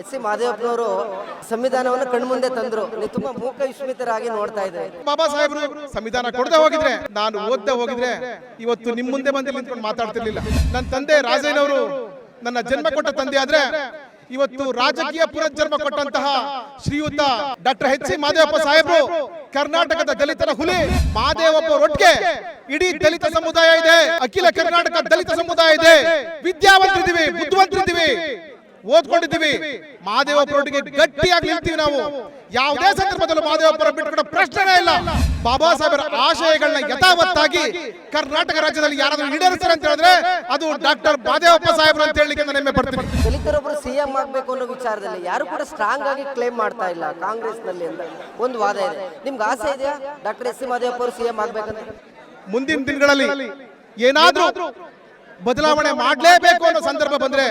S C ಮಹದೇವಪ್ಪನವರು ಸಂವಿಧಾನವನ್ನು ಕಣ್ಮುಂದೆ ತಂದ್ರು. ತುಂಬಾ ಮೂಕ ವಿಸ್ಮಿತರಾಗಿ ನೋಡ್ತಾ ಇದ್ದಾರೆ ಬಾಬಾ ಸಾಹೇಬರು, ಸಂವಿಧಾನ ಕೊಡದೆ ಹೋಗಿದ್ರೆ, ನಾನು ಓದ್ದೆ ಹೋಗಿದ್ರೆ ಇವತ್ತು ನಿಮ್ ಮುಂದೆ ಬಂದು ನಿಂತ್ಕೊಂಡು ಮಾತಾಡ್ತಿರ್ಲಿಲ್ಲ. ನನ್ನ ತಂದೆ ರಾಜಯ್ಯನವರು ನನ್ನ ಜನ್ಮ ಕೊಟ್ಟ ತಂದೆ ಆದ್ರೆ ಇವತ್ತು ರಾಜಕೀಯ ಪುನರ್ಜನ್ಮ ಕೊಟ್ಟಂತಹ ಶ್ರೀಯುತ ಡಾಕ್ಟರ್ ಎಚ್ ಸಿ ಮಾದೇವಪ್ಪ ಸಾಹೇಬರು, ಕರ್ನಾಟಕದ ದಲಿತರ ಹುಲಿ ಮಾದೇವಪ್ಪ ಒಟ್ಟಿಗೆ ಇಡೀ ದಲಿತ ಸಮುದಾಯ ಇದೆ. ಅಖಿಲ ಕರ್ನಾಟಕ ದಲಿತ ಸಮುದಾಯ ಇದೆ. ವಿದ್ಯಾವಂತರಿದ್ದೀವಿ, ಬುದ್ಧಿವಂತರಿದ್ದೀವಿ. ಓದ್ಕೊಂಡಿದ್ದೀವಿ. ಮಹಾದೇವಪ್ಪರೊಟ್ಟಿಗೆ ಗಟ್ಟಿಯಾಗಿ ನಿಲ್ತೀವಿ ನಾವು. ಯಾವುದೇ ಸಂದರ್ಭದಲ್ಲೂ ಮಹಾದೇವಪ್ಪರ ಬಿಟ್ಟುಕೊಂಡ ಪ್ರಶ್ನೆನೇ ಇಲ್ಲ. ಬಾಬಾ ಸಾಹೇಬರ ಆಶಯಗಳನ್ನ ಯಥಾವತ್ತಾಗಿ ಕರ್ನಾಟಕ ರಾಜ್ಯದಲ್ಲಿ ಯಾರಾದ್ರೂ ಈಡೇರಿಸ್ತಾರೆ ಅಂತ ಹೇಳಿದ್ರೆ ಅದು ಡಾಕ್ಟರ್ ಮಾದೇವಪ್ಪ ಸಾಹೇಬರು ಅಂತ ಹೇಳಲಿಕ್ಕೆ ನಾನು ಹೆಮ್ಮೆ ಪಡ್ತೀನಿ. ದಲಿತರೊಬ್ಬರು ಸಿಎಂ ಆಗ್ಬೇಕು ಅನ್ನೋ ವಿಚಾರದಲ್ಲಿ ಯಾರು ಕೂಡ ಸ್ಟ್ರಾಂಗ್ ಆಗಿ ಕ್ಲೇಮ್ ಮಾಡ್ತಾ ಇಲ್ಲ ಕಾಂಗ್ರೆಸ್ನಲ್ಲಿ ಅಂತ. ಒಂದು ವಾದ ಇದೆ. ನಿಮ್ಗೆ ಆಸೆ ಇದೆಯಾ? ಡಾಕ್ಟರ್ ಎಸ್ ಸಿ ಮಾದೇವಪ್ಪ ಅವರು ಸಿಎಂ ಆಗ್ಬೇಕಂತ? ಮುಂದಿನ ದಿನಗಳಲ್ಲಿ ಏನಾದ್ರೂ ಬದಲಾವಣೆ ಮಾಡಲೇಬೇಕು ಅನ್ನೋ ಸಂದರ್ಭ ಬಂದ್ರೆ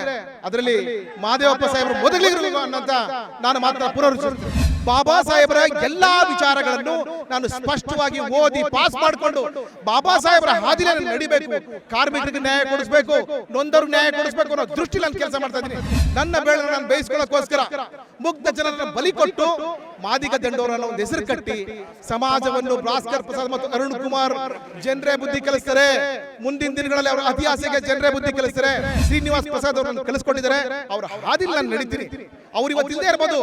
ಅದರಲ್ಲಿ ಮಹಾದೇವಪ್ಪ ಸಾಹೇಬರು ಮೊದಲಿಗರು ಅನ್ನೋಂತ ನಾನು ಮಾತ್ರ ಪುನರುಚ್ಚರಿಸ್ತೀನಿ. ಬಾಬಾ ಸಾಹೇಬರ ಎಲ್ಲಾ ವಿಚಾರಗಳನ್ನು ನಾನು ಸ್ಪಷ್ಟವಾಗಿ ಓದಿ ಪಾಸ್ ಮಾಡಿಕೊಂಡು ಬಾಬಾ ಸಾಹೇಬರ ಹಾದಿಯಲ್ಲಿ ನಡಿಬೇಕು. ಕಾರ್ಮಿಕರಿಗೆ ನ್ಯಾಯ ಕೊಡಿಸಬೇಕು. ನೊಂದವ್ರಿಗೆ ನ್ಯಾಯ ಕೊಡಿಸಬೇಕು ಅನ್ನೋ ದೃಷ್ಟಿ ನಾನು ಕೆಲಸ ಮಾಡ್ತಾ ಇದ್ದೀನಿ. ನನ್ನ ಬೇಳೆ ನಾನು ಬೇಯಿಸ್ಕೊಳ್ಳೋಕೋಸ್ಕರ ಮುಗ್ಧ ಜನರನ್ನ ಬಲಿ ಕೊಟ್ಟು ಮಾದಿಗ ದಂಡೋರನ್ನ ಒಂದು ಹೆಸರು ಕಟ್ಟಿ ಸಮಾಜವನ್ನು ಭಾಸ್ಕರ್ ಪ್ರಸಾದ್ ಮತ್ತು ಅರುಣ್ ಕುಮಾರ್ ಜನರೇ ಬುದ್ಧಿ ಕಲಿಸ್ತಾರೆ. ಮುಂದಿನ ದಿನಗಳಲ್ಲಿ ಅವರ ಅತಿಹಾಸಕ್ಕೆ ಜನರೇ ಬುದ್ಧಿ ಕಲಿಸ್ತಾರೆ. ಶ್ರೀನಿವಾಸ್ ಪ್ರಸಾದ್ ಅವರನ್ನು ಕಲಿಸ್ಕೊಂಡಿದ್ದಾರೆ. ಅವರ ಹಾದಿಲ್ಲ ನಾನು ನಡೀತೀನಿ. ಅವ್ರು ಇವತ್ತಿಲ್ಲದೆ ಇರ್ಬೋದು.